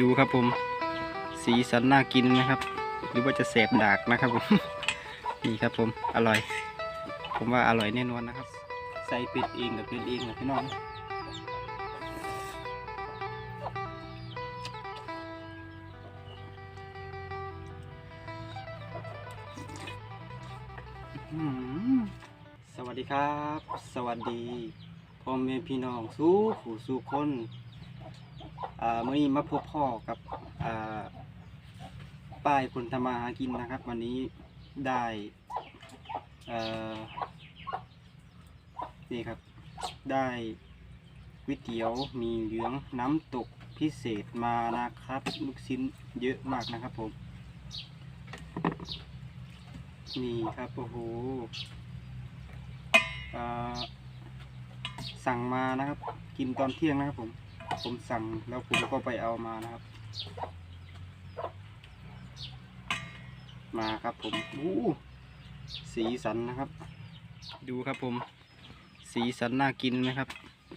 ดูครับผม สีสันน่ากินนะครับ หรือว่าจะแสบดากนะครับผม นี่ครับผมอร่อย ผมว่าอร่อยแน่นอนนะครับ ใส่เป็ดเองกับเป็ดเองนะพี่น้องสวัสดีครับ สวัสดีพ่อแม่พี่น้องสู้ผู้สู้คน เมื่อนี้มาพบพ่อกับป้ายผลธรรมาหากินนะครับ วันนี้ได้นี่ครับ ได้ก๋วยเตี๋ยวมีเหลืองน้ำตกพิเศษมานะครับ ลูกชิ้นเยอะมากนะครับผม นี่ครับ โอ้โหสั่งมานะครับ กินตอนเที่ยงนะครับผม ผมสั่งแล้วผมก็ไปเอามานะครับ มาครับผมอู้สีสันนะครับ ดูครับผม สีสันน่ากินนะครับ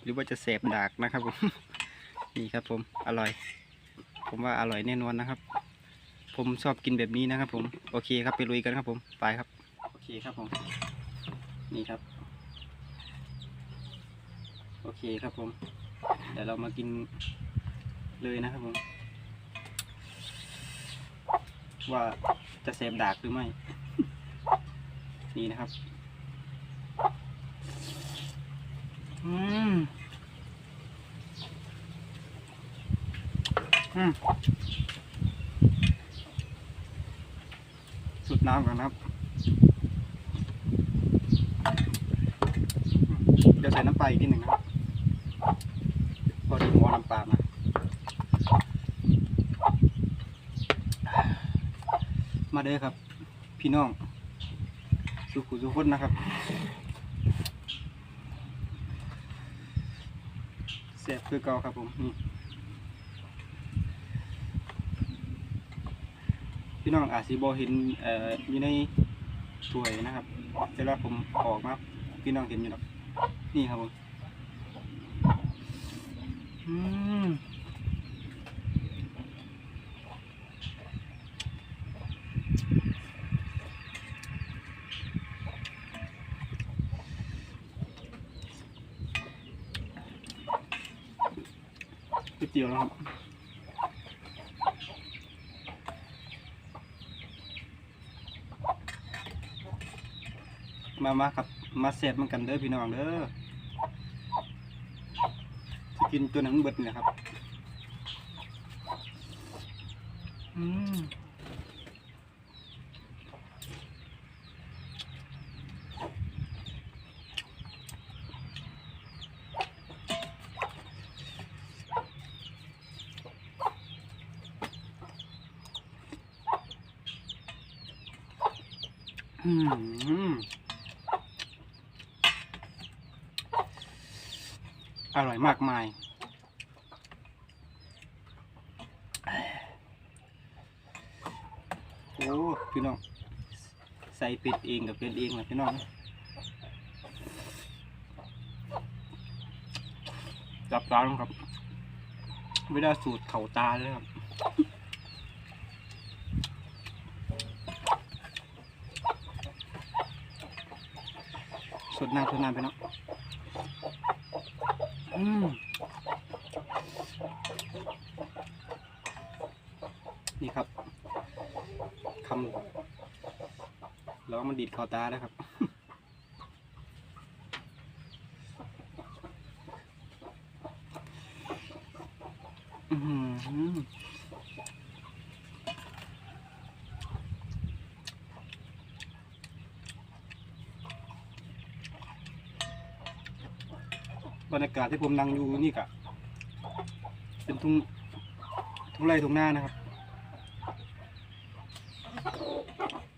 หรือว่าจะแสบดากนะครับผม นี่ครับผมอร่อย ผมว่าอร่อยแน่นอนนะครับ ผมชอบกินแบบนี้นะครับ ผมโอเคครับไปลุยกันครับผมไปครับโอเคครับผม นี่ครับ โอเคครับผม เดี๋ยวเรามากินเลยนะครับผม ว่าจะแสบดากหรือไม่ นี่นะครับ อืม อืม สุดน้ำก่อนนะครับ เดี๋ยวใส่น้ำปลาอีกนิดหนึ่งนะครับ พอดีหมอน้ำปลามามาเด้อครับ พี่น้อง สุขุสุขคนนะครับแซ่บคือเก่าครับผมนี่พี่น้องอาจสิบอเห็นเอ่ออยู่ในถ้วยนะครับแต่ว่าผมออกมาพี่น้องเห็นอยู่หรอกนี่ครับผม อืมก๋วยเตี๋ยวนะครับมามาครับ มาเสร็จมันกันเด้อพี่น้องเด้อ กินตัวหนังเบิดนี่แหละครับอืมอืม อร่อยมากมาย โอ้พี่น้อง ใส่เป็ดเองกับเป็ดเองนะพี่น้องจับตาลงครับ ไม่ได้สูตรเข่าตาเลยครับสดน้ำสดน้ำไปเนาะ อืมนี่ครับคำแล้วมันดีดคอตาแล้วครับ อืม บรรยากาศที่ผมนั่งอยู่นี่กะเป็นทุ่งทุ่งไร่ทุ่งนานะครับ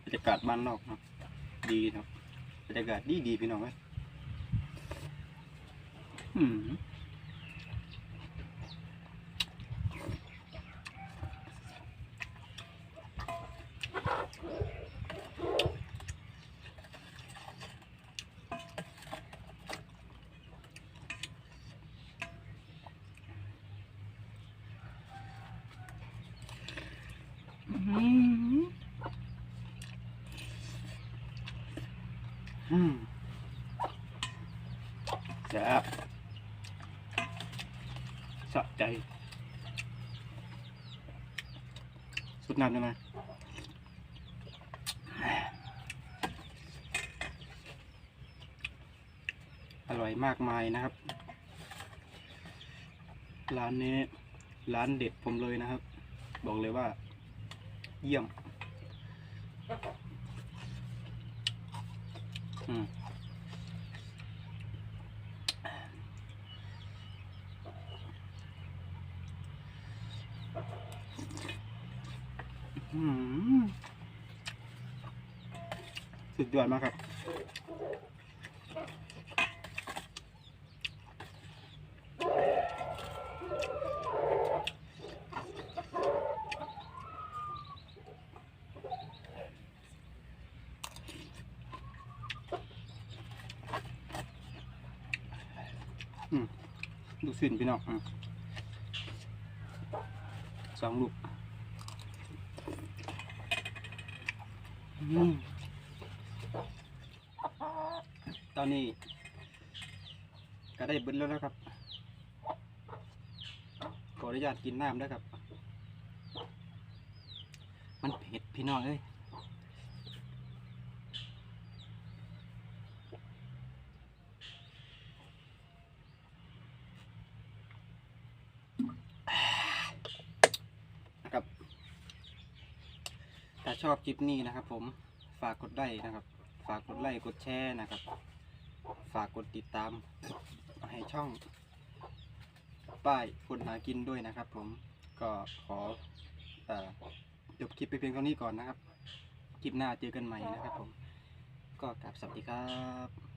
บรรยากาศบ้านนอกนะดีนะบรรยากาศดีดีพี่น้องไหมอืม อืม แซ่บสะใจ สุดน้ำได้ไหมอร่อยมากมายนะครับ ร้านนี้ ร้านเด็ดผมเลยนะครับ บอกเลยว่า เยี่ยม อืม สุดยอดมากครับอืมดูสินพี่น้องสองลูก อืมตอนนี้ ก็ได้เบิ้ลแล้วนะครับ ขออนุญาตกินน้ำนะครับ มันเผ็ดพี่น้องเอ้ย นะครับ ถ้าชอบคลิปนี้นะครับ ผมฝากกดไลค์นะครับ ฝากกดไลค์กดแชร์นะครับ ฝากกดติดตามให้ช่อง ป้ายคนหากินด้วยนะครับ ผมก็ขออจบคลิปไปเพียงเท่านี้ก่อนนะครับ คลิปหน้าเจอกันใหม่นะครับ ผมก็กลับสวัสดีครับ